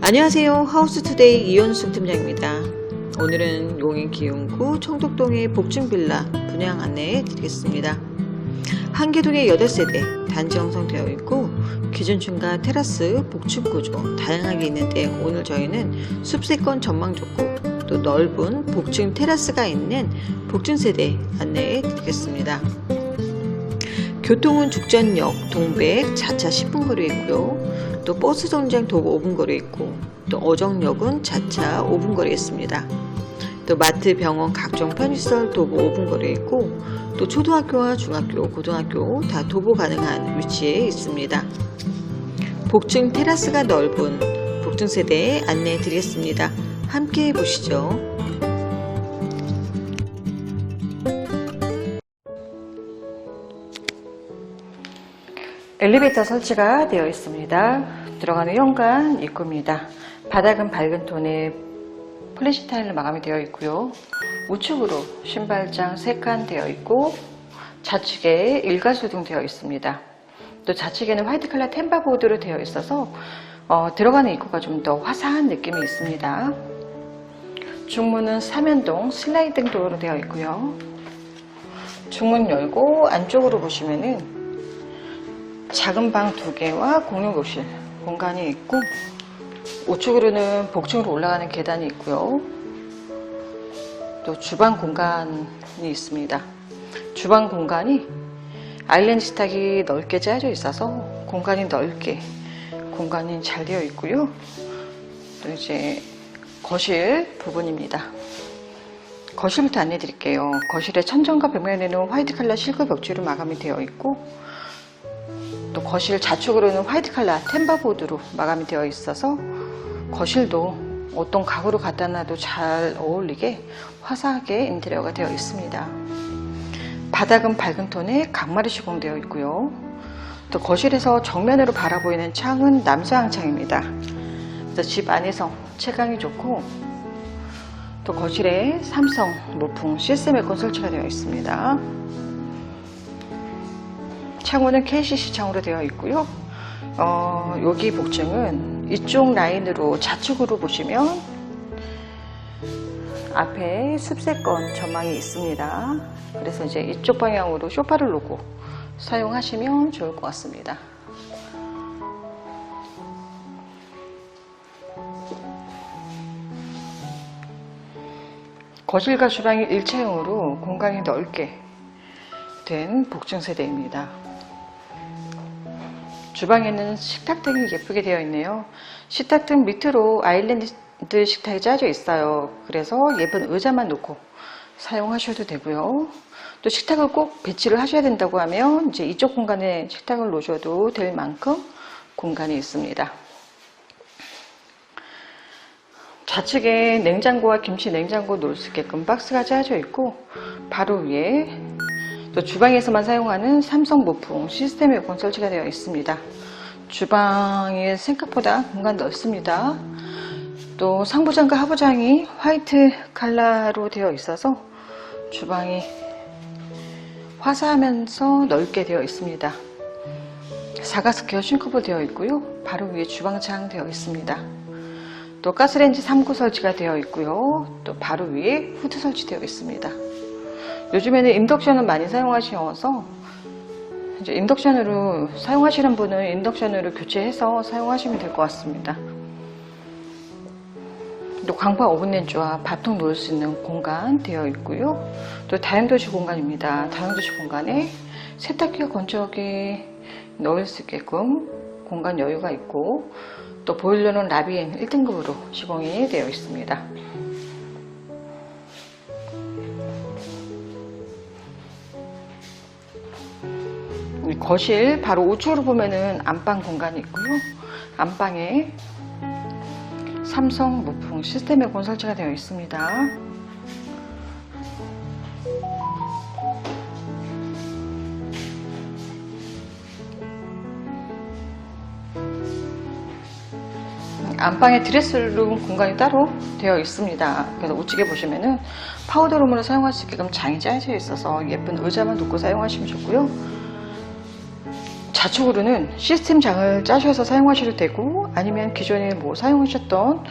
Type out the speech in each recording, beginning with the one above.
안녕하세요. 하우스투데이 이현숙 팀장입니다. 오늘은 용인 기흥구 청독동의 복층빌라 분양 안내해 드리겠습니다. 한개동에 8세대 단지 형성되어 있고 기준층과 테라스, 복층 구조 다양하게 있는데 오늘 저희는 숲세권 전망 좋고 또 넓은 복층 테라스가 있는 복층 세대 안내해 드리겠습니다. 교통은 죽전역, 동백, 자차 10분 거리에 있고요. 또 버스 정류장 도보 5분 거리에 있고 또 어정역은 자차 5분 거리에 있습니다. 또 마트, 병원, 각종 편의시설 도보 5분 거리에 있고 또 초등학교와 중학교, 고등학교 다 도보 가능한 위치에 있습니다. 복층 테라스가 넓은 복층 세대에 안내해 드리겠습니다. 함께 보시죠. 엘리베이터 설치가 되어 있습니다. 들어가는 현관 입구입니다. 바닥은 밝은 톤의 플래시 타일로 마감이 되어 있고요. 우측으로 신발장 3칸 되어 있고 좌측에 일괄소등 되어 있습니다. 또 좌측에는 화이트 컬러 템바 보드로 되어 있어서 어, 들어가는 입구가 좀 더 화사한 느낌이 있습니다. 중문은 사면동 슬라이딩 도어로 되어 있고요. 중문 열고 안쪽으로 보시면은 작은 방 두 개와 공용 욕실 공간이 있고 우측으로는 복층으로 올라가는 계단이 있고요. 또 주방 공간이 있습니다. 주방 공간이 아일랜드 식탁이 넓게 짜져 있어서 공간이 넓게 공간이 잘 되어 있고요. 또 이제 거실 부분입니다. 거실부터 안내 드릴게요. 거실의 천정과 벽면에는 화이트 컬러 실크 벽지로 마감이 되어 있고 또 거실 좌측으로는 화이트 컬러 템바보드로 마감이 되어 있어서 거실도 어떤 가구로 갖다 놔도 잘 어울리게 화사하게 인테리어가 되어 있습니다. 바닥은 밝은 톤의 강마루 시공되어 있고요. 또 거실에서 정면으로 바라보이는 창은 남서향 창입니다. 그래서 집 안에서 채광이 좋고 또 거실에 삼성 노풍 시스템 에어컨 설치가 되어 있습니다. 창호는 KCC 창으로 되어 있고요. 어, 여기 복층은 이쪽 라인으로 좌측으로 보시면 앞에 습세권 전망이 있습니다. 그래서 이제 이쪽 방향으로 쇼파를 놓고 사용하시면 좋을 것 같습니다. 거실과 주방이 일체형으로 공간이 넓게 된 복층 세대입니다. 주방에는 식탁등이 예쁘게 되어 있네요. 식탁등 밑으로 아일랜드 식탁이 짜져 있어요. 그래서 예쁜 의자만 놓고 사용하셔도 되고요. 또 식탁을 꼭 배치를 하셔야 된다고 하면 이제 이쪽 공간에 식탁을 놓으셔도 될 만큼 공간이 있습니다. 좌측에 냉장고와 김치 냉장고 놓을 수 있게끔 박스가 짜져 있고 바로 위에 또 주방에서만 사용하는 삼성 무풍 시스템 에어컨 설치가 되어 있습니다. 주방이 생각보다 공간 넓습니다. 또 상부장과 하부장이 화이트 컬러로 되어 있어서 주방이 화사하면서 넓게 되어 있습니다. 사가스퀘어 싱크볼 되어 있고요. 바로 위에 주방창 되어 있습니다. 또 가스레인지 3구 설치가 되어 있고요. 또 바로 위에 후드 설치되어 있습니다. 요즘에는 인덕션을 많이 사용하셔서 이제 인덕션으로 사용하시는 분은 인덕션으로 교체해서 사용하시면 될 것 같습니다. 또 광파 오븐 렌즈와 밥통 놓을 수 있는 공간 되어 있고요. 또 다용도실 공간입니다. 다용도실 공간에 세탁기와 건조기 넣을 수 있게끔 공간 여유가 있고 또 보일러는 라비엔 1등급으로 시공이 되어 있습니다. 거실 바로 우측으로 보면은 안방 공간이 있고요. 안방에 삼성 무풍 시스템 에어컨 설치가 되어 있습니다. 안방에 드레스룸 공간이 따로 되어 있습니다. 그래서 우측에 보시면은 파우더룸으로 사용할 수 있게끔 장이 짜여져 있어서 예쁜 의자만 놓고 사용하시면 좋고요. 좌측으로는 시스템 장을 짜셔서 사용하셔도 되고 아니면 기존에 뭐 사용하셨던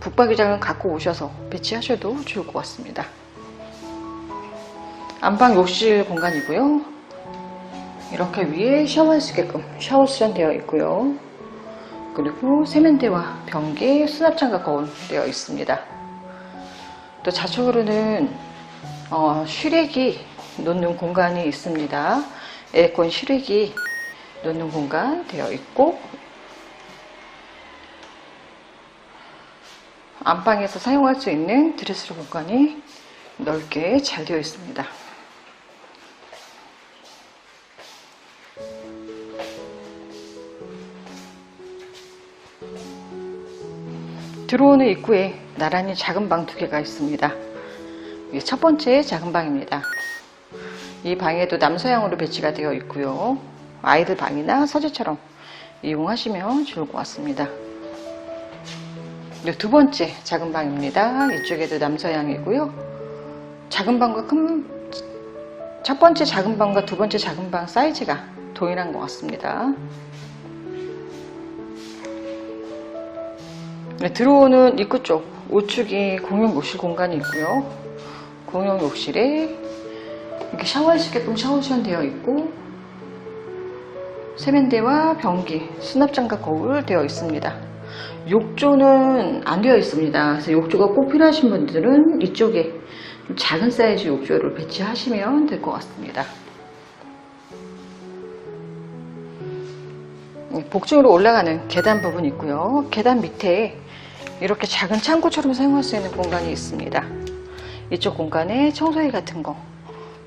북박이장을 갖고 오셔서 배치하셔도 좋을 것 같습니다. 안방 욕실 공간이고요. 이렇게 위에 샤워할 수 있게끔 샤워 수전 되어 있고요. 그리고 세면대와 변기, 수납장과 거울 되어 있습니다. 또 좌측으로는 어, 슈렉이 놓는 공간이 있습니다. 에어컨 슈렉이 놓는 공간 되어 있고 안방에서 사용할 수 있는 드레스룸 공간이 넓게 잘 되어 있습니다. 들어오는 입구에 나란히 작은 방 두 개가 있습니다. 첫 번째 작은 방입니다. 이 방에도 남서향으로 배치가 되어 있고요. 아이들 방이나 서재처럼 이용하시면 좋을 것 같습니다. 이두 번째 작은 방입니다. 이쪽에도 남서향이고요. 작은 방과 큰 첫 번째 작은 방과 두 번째 작은 방 사이즈가 동일한 것 같습니다. 네, 들어오는 입구 쪽 우측이 공용 욕실 공간이 있고요. 공용 욕실에 이렇게 샤워할 수 있게끔 샤워션 되어 있고 세면대와 변기, 수납장과 거울 되어 있습니다. 욕조는 안 되어 있습니다. 그래서 욕조가 꼭 필요하신 분들은 이쪽에 좀 작은 사이즈 욕조를 배치하시면 될 것 같습니다. 네, 복층으로 올라가는 계단 부분 있고요. 계단 밑에 이렇게 작은 창고처럼 사용할 수 있는 공간이 있습니다. 이쪽 공간에 청소기 같은 거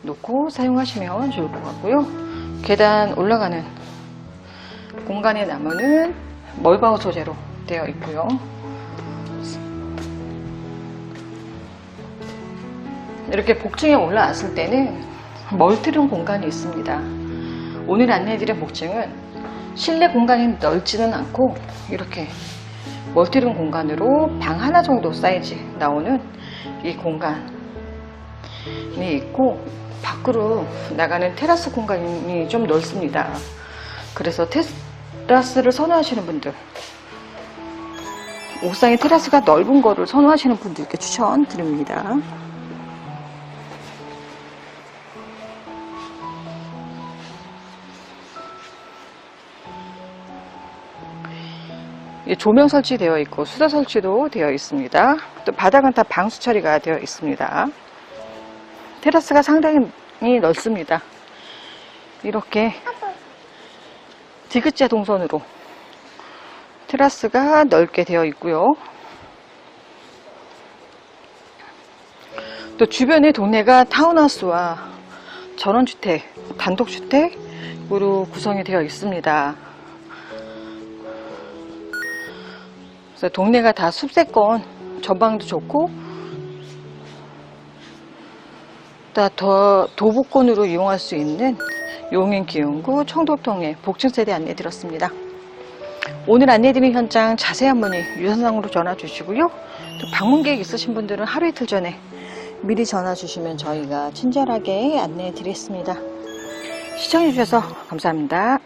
놓고 사용하시면 좋을 것 같고요. 계단 올라가는 공간의 나무는 멀바우 소재로 되어 있고요. 이렇게 복층에 올라왔을 때는 멀티룸 공간이 있습니다. 오늘 안내해드린 복층은 실내 공간이 넓지는 않고 이렇게 멀티룸 공간으로 방 하나 정도 사이즈 나오는 이 공간이 있고 밖으로 나가는 테라스 공간이 좀 넓습니다. 그래서 테라스를 선호하시는 분들 옥상에 테라스가 넓은 거를 선호하시는 분들께 추천드립니다. 조명 설치되어 있고 수도 설치도 되어 있습니다. 또 바닥은 다 방수 처리가 되어 있습니다. 테라스가 상당히 넓습니다. 이렇게 디귿자 동선으로 테라스가 넓게 되어 있고요. 또 주변의 동네가 타운하우스와 전원주택, 단독주택으로 구성이 되어 있습니다. 그래서 동네가 다 숲세권 전방도 좋고 다더 도보권으로 이용할 수 있는 용인 기흥구 청도동의 복층세대 안내 드렸습니다. 오늘 안내드린 현장 자세한 문의 유선상으로 전화 주시고요. 또 방문 계획 있으신 분들은 하루 이틀 전에 미리 전화 주시면 저희가 친절하게 안내해 드리겠습니다. 시청해 주셔서 감사합니다.